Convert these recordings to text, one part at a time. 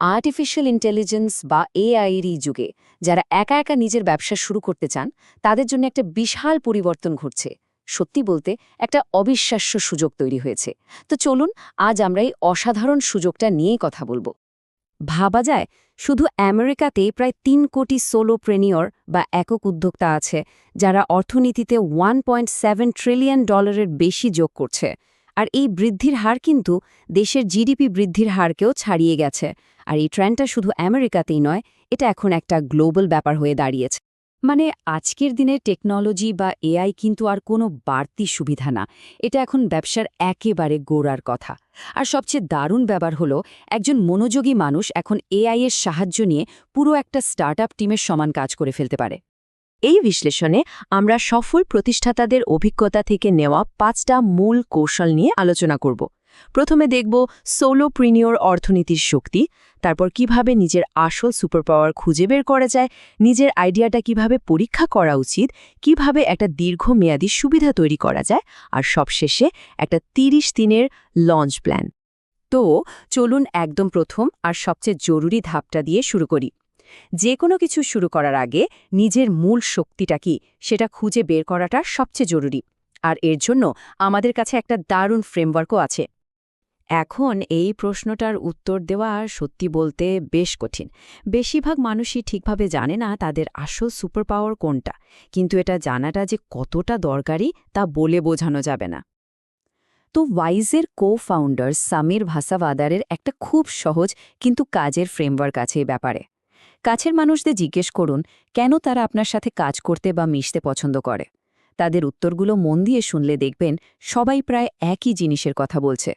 Artificial intelligence বা এআইয়ের যুগে, যারা একা একা নিজের ব্যবসা শুরু করতে চান, তাদের জন্য একটা বিশাল পরিবর্তন ঘটছে। সত্যি বলতে, একটা অবিশ্বাস্য সুযোগ তৈরি হয়েছে। তো চলুন, আজ আমরা এই অসাধারণ সুযোগটা নিয়েই কথা বলব। ভাবা যায়, শুধু আমেরিকাতে প্রায় তিন কোটি সোলো সোলোপ্রেনিয়র বা একক উদ্যোক্তা আছে, যারা অর্থনীতিতে ওয়ান ট্রিলিয়ন ডলারের বেশি যোগ করছে। আর এই বৃদ্ধির হার কিন্তু দেশের জিডিপি বৃদ্ধির হারকেও ছাড়িয়ে গেছে। আর এই ট্রেন্ডটা শুধু আমেরিকাতেই নয়, এটা এখন একটা গ্লোবাল ব্যাপার হয়ে দাঁড়িয়েছে। মানে আজকের দিনে টেকনোলজি বা এআই কিন্তু আর কোনো বাড়তি সুবিধা না। এটা এখন ব্যবসার একেবারে গোড়ার কথা। আর সবচেয়ে দারুণ ব্যাপার হলো, একজন মনোযোগী মানুষ এখন এআই এর সাহায্য নিয়ে পুরো একটা স্টার্টআপ টিমের সমান কাজ করে ফেলতে পারে। এই বিশ্লেষণে আমরা সফল প্রতিষ্ঠাতাদের অভিজ্ঞতা থেকে নেওয়া পাঁচটা মূল কৌশল নিয়ে আলোচনা করব। প্রথমে দেখব সোলো সোলোপ্রিনিয়র অর্থনীতির শক্তি, তারপর কীভাবে নিজের আসল সুপার পাওয়ার খুঁজে বের করা যায়, নিজের আইডিয়াটা কীভাবে পরীক্ষা করা উচিত, কীভাবে একটা দীর্ঘমেয়াদী সুবিধা তৈরি করা যায়, আর সবশেষে একটা ৩০ দিনের লঞ্চ প্ল্যান তো চলুন একদম প্রথম আর সবচেয়ে জরুরি ধাপটা দিয়ে শুরু করি। যে কোনো কিছু শুরু করার আগে নিজের মূল শক্তিটা কি সেটা খুঁজে বের করাটা সবচেয়ে জরুরি। আর এর জন্য আমাদের কাছে একটা দারুণ ফ্রেমওয়ার্কও আছে। এখন এই প্রশ্নটার উত্তর দেওয়া সত্যি বলতে বেশ কঠিন। বেশিরভাগ মানুষই ঠিকভাবে জানে না তাদের আসল সুপার পাওয়ার কোনটা, কিন্তু এটা জানাটা যে কতটা দরকারি তা বলে বোঝানো যাবে না। তো ওয়াইজের কো ফাউন্ডার সামির ভাসাওয়াদারের একটা খুব সহজ কিন্তু কাজের ফ্রেমওয়ার্ক আছে এ ব্যাপারে। কাছের মানুষদের জিজ্ঞেস করুন, কেন তারা আপনার সাথে কাজ করতে বা মিশতে পছন্দ করে? তাদের উত্তরগুলো মন দিয়ে শুনলে দেখবেন সবাই প্রায় একই জিনিসের কথা বলছে।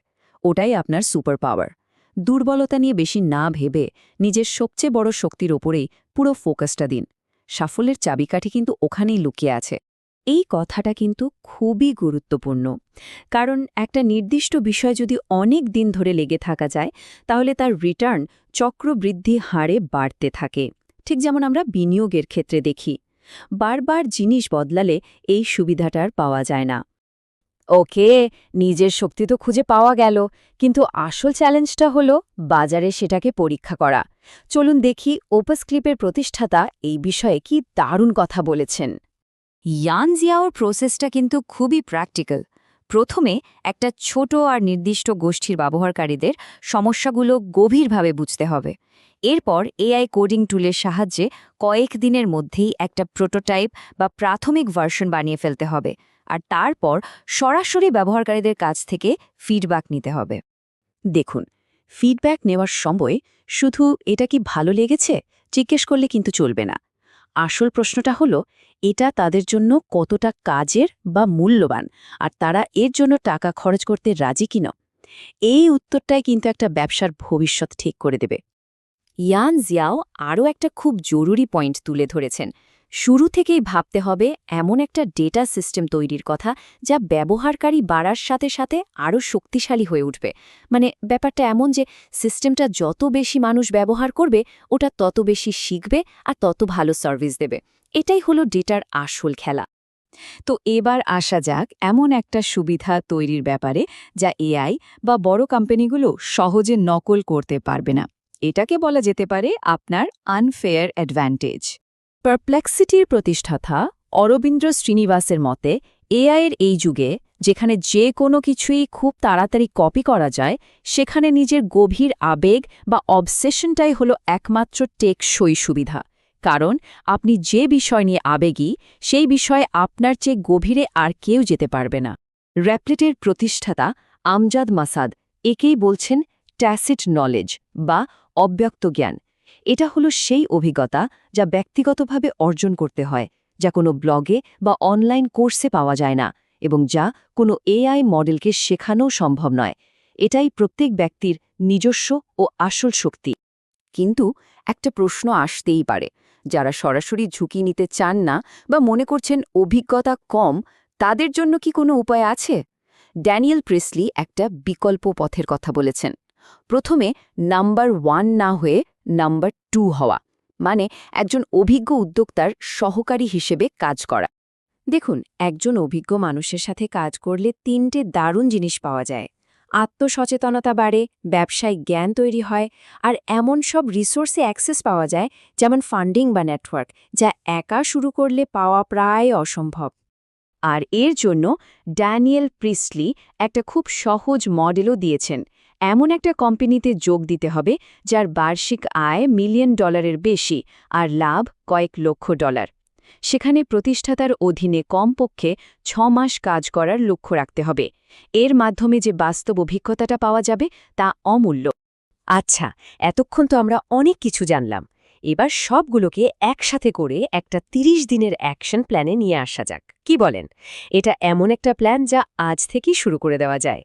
ওটাই আপনার সুপার পাওয়ার। দুর্বলতা নিয়ে বেশি না ভেবে নিজের সবচেয়ে বড় শক্তির ওপরেই পুরো ফোকাসটা দিন। সাফল্যের চাবিকাঠি কিন্তু ওখানেই লুকিয়ে আছে। এই কথাটা কিন্তু খুবই গুরুত্বপূর্ণ। কারণ একটা নির্দিষ্ট বিষয় যদি অনেক দিন ধরে লেগে থাকা যায়, তাহলে তার রিটার্ন চক্রবৃদ্ধি হারে বাড়তে থাকে। ঠিক যেমন আমরা বিনিয়োগের ক্ষেত্রে দেখি। বারবার জিনিস বদলালে এই সুবিধাটার পাওয়া যায় না। ওকে, নিজের শক্তি তো খুঁজে পাওয়া গেল, কিন্তু আসল চ্যালেঞ্জটা হলো বাজারে সেটাকে পরীক্ষা করা। চলুন দেখি ওপাস ক্লিপের প্রতিষ্ঠাতা এই বিষয়ে কি দারুণ কথা বলেছেন। ইয়ান জিয়াওর প্রসেসটা কিন্তু খুবই প্র্যাকটিক্যাল প্রথমে একটা ছোট আর নির্দিষ্ট গোষ্ঠীর ব্যবহারকারীদের সমস্যাগুলো গভীরভাবে বুঝতে হবে। এরপর এআই কোডিং টুলের সাহায্যে কয়েক দিনের মধ্যেই একটা প্রোটোটাইপ বা প্রাথমিক ভার্সন বানিয়ে ফেলতে হবে, আর তারপর সরাসরি ব্যবহারকারীদের কাছ থেকে ফিডব্যাক নিতে হবে। দেখুন ফিডব্যাক নেওয়ার সময় শুধু এটা কি ভালো লেগেছে? জিজ্ঞেস করলে কিন্তু চলবে না। আসল প্রশ্নটা হলো, এটা তাদের জন্য কতটা কাজের বা মূল্যবান, আর তারা এর জন্য টাকা খরচ করতে রাজি কিনা? এই উত্তরটাই কিন্তু একটা ব্যবসার ভবিষ্যৎ ঠিক করে দেবে। ইয়ান জিয়াও আরও একটা খুব জরুরি পয়েন্ট তুলে ধরেছেন। শুরু থেকেই ভাবতে হবে এমন একটা ডেটা সিস্টেম তৈরির কথা যা ব্যবহারকারী বাড়ার সাথে সাথে আরও শক্তিশালী হয়ে উঠবে। মানে ব্যাপারটা এমন যে সিস্টেমটা যত বেশি মানুষ ব্যবহার করবে, ওটা তত বেশি শিখবে আর তত ভালো সার্ভিস দেবে। এটাই হলো ডেটার আসল খেলা। তো এবার আসা যাক এমন একটা সুবিধা তৈরির ব্যাপারে যা এআই বা বড় কোম্পানিগুলো সহজে নকল করতে পারবে না। এটাকে বলা যেতে পারে আপনার আনফেয়ার অ্যাডভান্টেজ পারপ্লেক্সিটির প্রতিষ্ঠাতা অরবিন্দ্র শ্রীনিবাসের মতে এআইয়ের এই যুগে, যেখানে যে কোনো কিছুই খুব তাড়াতাড়ি কপি করা যায়, সেখানে নিজের গভীর আবেগ বা অবসেশনটাই হলো একমাত্র টেকসই সুবিধা। কারণ, আপনি যে বিষয় নিয়ে আবেগী, সেই বিষয়ে আপনার চেয়ে গভীরে আর কেউ যেতে পারবে না। র্যাপলেটের প্রতিষ্ঠাতা আমজাদ মাসাদ একেই বলছেন ট্যাসিট নলেজ বা অব্যক্ত জ্ঞান। এটা হলো সেই অভিজ্ঞতা যা ব্যক্তিগতভাবে অর্জন করতে হয়, যা কোনো ব্লগে বা অনলাইন কোর্সে পাওয়া যায় না এবং যা কোনো এআই মডেলকে শেখানোও সম্ভব নয়। এটাই প্রত্যেক ব্যক্তির নিজস্ব ও আসল শক্তি। কিন্তু একটা প্রশ্ন আসতেই পারে, যারা সরাসরি ঝুঁকি নিতে চান না বা মনে করছেন অভিজ্ঞতা কম, তাদের জন্য কি কোনো উপায় আছে? ড্যানিয়েল প্রেসলি একটা বিকল্প পথের কথা বলেছেন। প্রথমে নাম্বার ওয়ান না হয়ে নাম্বার টু হওয়া মানে একজন অভিজ্ঞ উদ্যোক্তার সহকারী হিসেবে কাজ করা। দেখুন, একজন অভিজ্ঞ মানুষের সাথে কাজ করলে তিনটে দারুণ জিনিস পাওয়া যায়। আত্মসচেতনতা বাড়ে, ব্যবসায়িক জ্ঞান তৈরি হয়, আর এমন সব রিসোর্সে অ্যাক্সেস পাওয়া যায়, যেমন ফান্ডিং বা নেটওয়ার্ক, যা একা শুরু করলে পাওয়া প্রায় অসম্ভব। আর এর জন্য ড্যানিয়েল প্রিসলি একটা খুব সহজ মডেলও দিয়েছেন। এমন একটা কোম্পানিতে যোগ দিতে হবে, যার বার্ষিক আয় মিলিয়ন ডলারের বেশি আর লাভ কয়েক লক্ষ ডলার। সেখানে প্রতিষ্ঠাতার অধীনে কমপক্ষে ছ মাস কাজ করার লক্ষ্য রাখতে হবে। এর মাধ্যমে যে বাস্তব অভিজ্ঞতাটা পাওয়া যাবে তা অমূল্য। আচ্ছা এতক্ষণ তো আমরা অনেক কিছু জানলাম। এবার সবগুলোকে একসাথে করে একটা ৩০ দিনের অ্যাকশন প্ল্যানে নিয়ে আসা যাক। কি বলেন? এটা এমন একটা প্ল্যান যা আজ থেকেই শুরু করে দেওয়া যায়।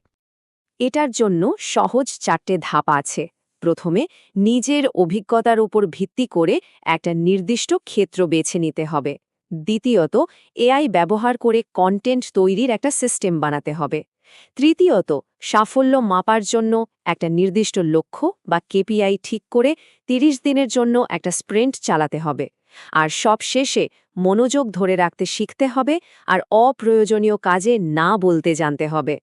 এটার জন্য সহজ চারটে ধাপ আছে। প্রথমে, নিজের অভিজ্ঞতার উপর ভিত্তি করে একটা নির্দিষ্ট ক্ষেত্র বেছে নিতে হবে। দ্বিতীয়ত, এআই ব্যবহার করে কন্টেন্ট তৈরির একটা সিস্টেম বানাতে হবে। তৃতীয়ত, সাফল্য মাপার জন্য একটা নির্দিষ্ট লক্ষ্য বা কেপিআই ঠিক করে ৩০ দিনের জন্য একটা স্প্রিন্ট চালাতে হবে। আর সব শেষে মনোযোগ ধরে রাখতে শিখতে হবে আর অপ্রয়োজনীয় কাজে না বলতে জানতে হবে।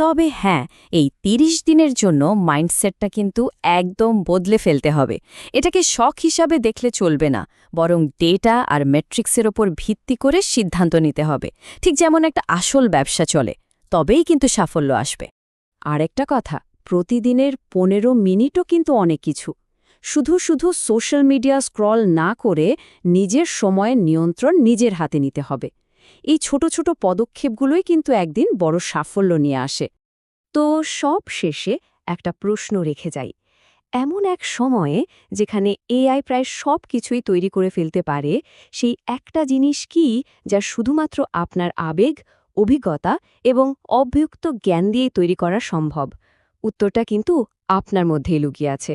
তবে হ্যাঁ এই ৩০ দিনের জন্য মাইন্ডসেটটা কিন্তু একদম বদলে ফেলতে হবে। এটাকে শখ হিসাবে দেখলে চলবে না, বরং ডেটা আর মেট্রিক্সের ওপর ভিত্তি করে সিদ্ধান্ত নিতে হবে। ঠিক যেমন একটা আসল ব্যবসা চলে, তবেই কিন্তু সাফল্য আসবে। আরেকটা কথা, প্রতিদিনের পনেরো মিনিটও কিন্তু অনেক কিছু। শুধু শুধু সোশ্যাল মিডিয়া স্ক্রল না করে নিজের সময়ের নিয়ন্ত্রণ নিজের হাতে নিতে হবে। এই ছোট ছোট পদক্ষেপগুলোই কিন্তু একদিন বড় সাফল্য নিয়ে আসে। তো সব শেষে একটা প্রশ্ন রেখে যাই। এমন এক সময়ে যেখানে এআই প্রায় সব কিছুই তৈরি করে ফেলতে পারে, সেই একটা জিনিস কি যা শুধুমাত্র আপনার আবেগ, অভিজ্ঞতা এবং অভ্যুক্ত জ্ঞান দিয়ে তৈরি করা সম্ভব? উত্তরটা কিন্তু আপনার মধ্যেই লুকিয়ে আছে।